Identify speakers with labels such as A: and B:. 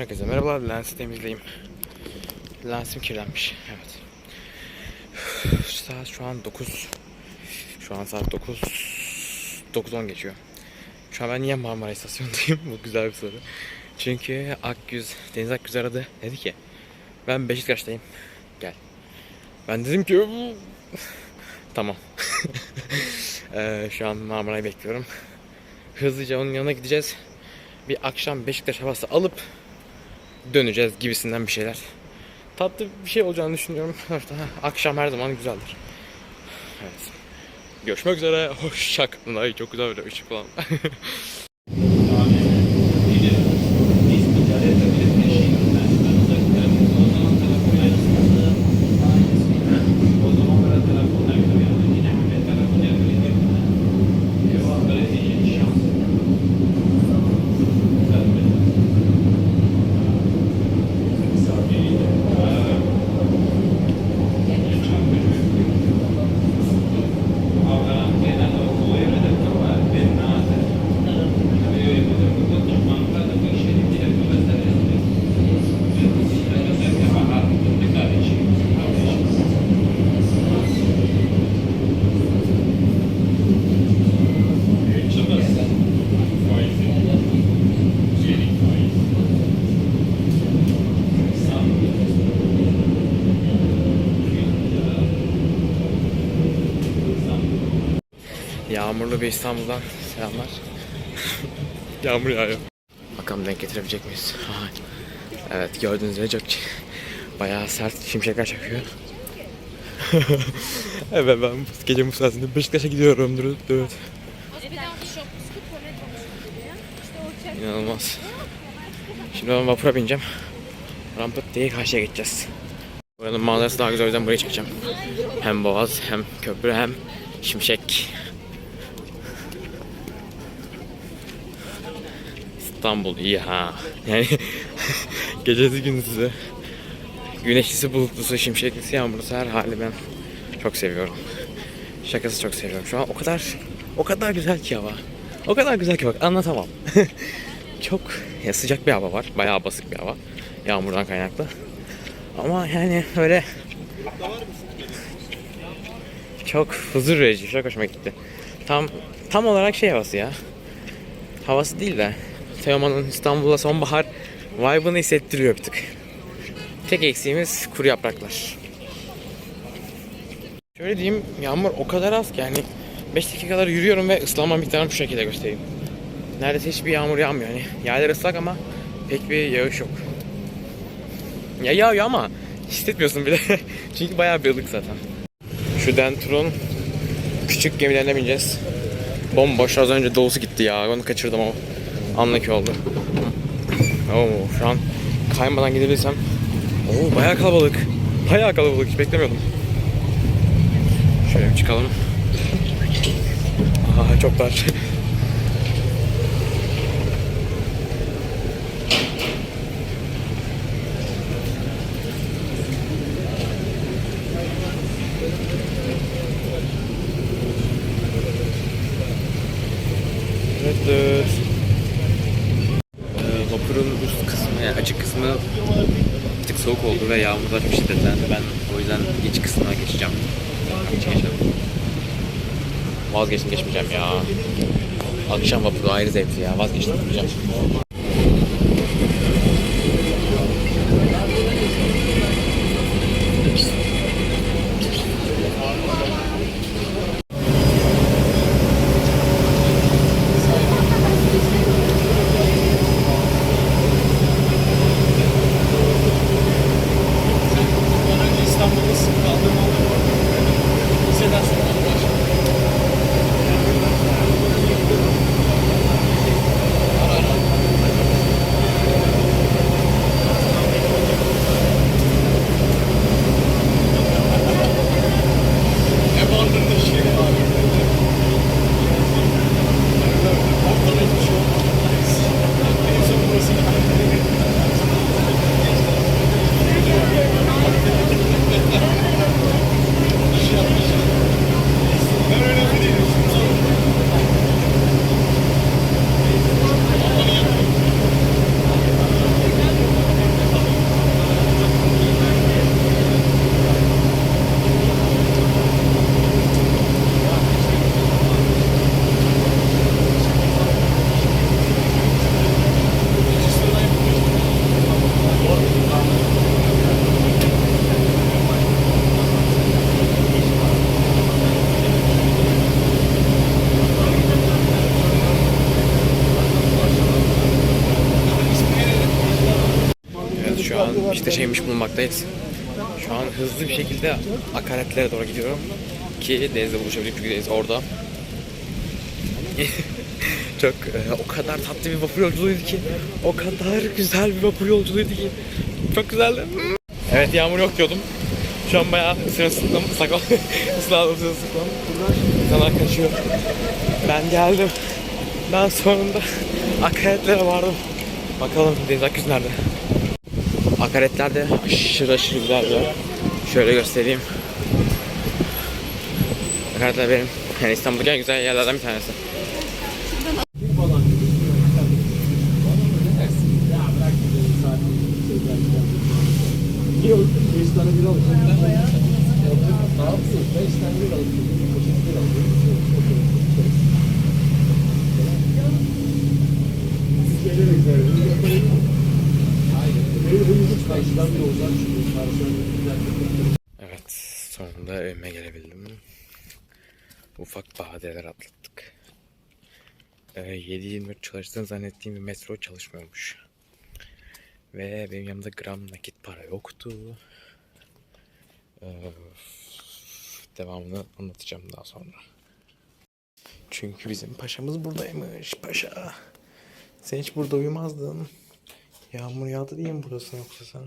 A: Herkese merhabalar. Lensi temizleyeyim. Lensim kirlenmiş. Evet. Saat şu an 9. Şu an saat 9. 9.10 geçiyor. Şu an ben niye Marmara İstasyonu'ndayım? Bu güzel bir soru. Çünkü Akgüz, Deniz Akgüz aradı. Dedi ki ben Beşiktaş'tayım. Gel. Ben dedim ki tamam. Ee, şu an Marmara'yı bekliyorum. Hızlıca onun yanına gideceğiz. Bir akşam Beşiktaş havası alıp döneceğiz gibisinden bir şeyler. Tatlı bir şey olacağını düşünüyorum. Akşam her zaman güzeldir. Evet. Görüşmek üzere. Hoşça kalın. Ay çok güzel böyle ışık falan. Yağmurlu bir İstanbul'dan selamlar. Yağmur yağıyor. Bakalım denk getirebilecek miyiz? Evet gördüğünüz gibi çok bayağı sert şimşekler çakıyor. evet ben bu gece bu saatinde Beşiktaş'a gidiyorum.
B: Çek.
A: İnanılmaz. Şimdi ben vapura bineceğim. Rampıt diye karşıya geçeceğiz. Buranın manzarası daha güzel o yüzden buraya çıkacağım. Hem boğaz hem köprü hem şimşek. İstanbul iyi ha. Yani gecesi gündüzü. Güneşlisi, bulutlusu, şimşeklisi, yağmurlusu her hali ben çok seviyorum. Şakası çok seviyorum. Şu an o kadar o kadar güzel ki hava. O kadar güzel ki bak anlatamam. çok ya sıcak bir hava var. Bayağı basık bir hava. Yağmurdan kaynaklı. Ama yani öyle çok huzur verici, çok hoşuma gitti. Tam tam olarak şey havası ya. Havası değil de Teoman'ın İstanbul'a sonbahar vibe'ını hissettiriyor bir tık. Tek eksiğimiz kuru yapraklar. Şöyle diyeyim yağmur o kadar az ki yani 5 dakikalar yürüyorum ve ıslanma miktarını şu şekilde göstereyim. Neredeyse hiçbir yağmur yağmıyor yani. Yerler ıslak ama pek bir yağış yok. Ya yağıyor ama hissetmiyorsun bile. Çünkü bayağı bir ılık zaten. Şu Dentur'un küçük gemilerine bineceğiz. Bomboş az önce dolusu gitti ya. Onu kaçırdım ama. Anlaki oldu. Oo, şu an kaymadan gidebilsem. Oo, bayağı kalabalık. Bayağı kalabalık. Hiç beklemiyordum. Şöyle bir çıkalım. Aha çok dar. Evet. evet. Vapurun üst kısmı yani açık kısmı bir tık soğuk oldu ve yağmurlar çok şiddetlendi. Ben o yüzden iç kısmına geçeceğim. Geç geçelim. Vazgeçtim geçmeyeceğim ya. Akşam vapuru ayrı zevkli ya. Vazgeçtim gitmeyeceğim. Şu an işte şeymiş bulunmaktayız. Şu an hızlı bir şekilde akaretlere doğru gidiyorum. Ki denizle buluşabilirim çünkü deniz orada. Çok e, o kadar tatlı bir vapur yolculuğuydu ki. O kadar güzel bir vapur yolculuğuydu ki. Çok güzeldi. Evet yağmur yok diyordum. Şu an bayağı sırılsıklam, sakal, ıslandım sırılsıklam. İnsanlar kaçıyor. Ben geldim. Ben sonunda akaretlere vardım. Bakalım deniz aküsü nerede? Akaretler de aşırı aşırı güzel. Şöyle göstereyim. Akaretler benim yani İstanbul'daki en güzel yerlerden bir tanesi.
C: 5 tane bir alacağım. Ne yapıyorsun? 5 tane bir alacağım. Poşet bir alacağım. Gelerek verdim. Benim huyumuz karşıdan bir olacak çünkü karşıdan bir güzel
A: Evet, sonunda evime gelebildim. Ufak badireler atlattık. Ee, 7-24 çalıştığını zannettiğim bir metro çalışmıyormuş. Ve benim yanımda gram nakit para yoktu. Ee, devamını anlatacağım daha sonra. Çünkü bizim paşamız buradaymış. Paşa. Sen hiç burada uyumazdın. Yağmur yağdı diye mi buradasın yoksa sen?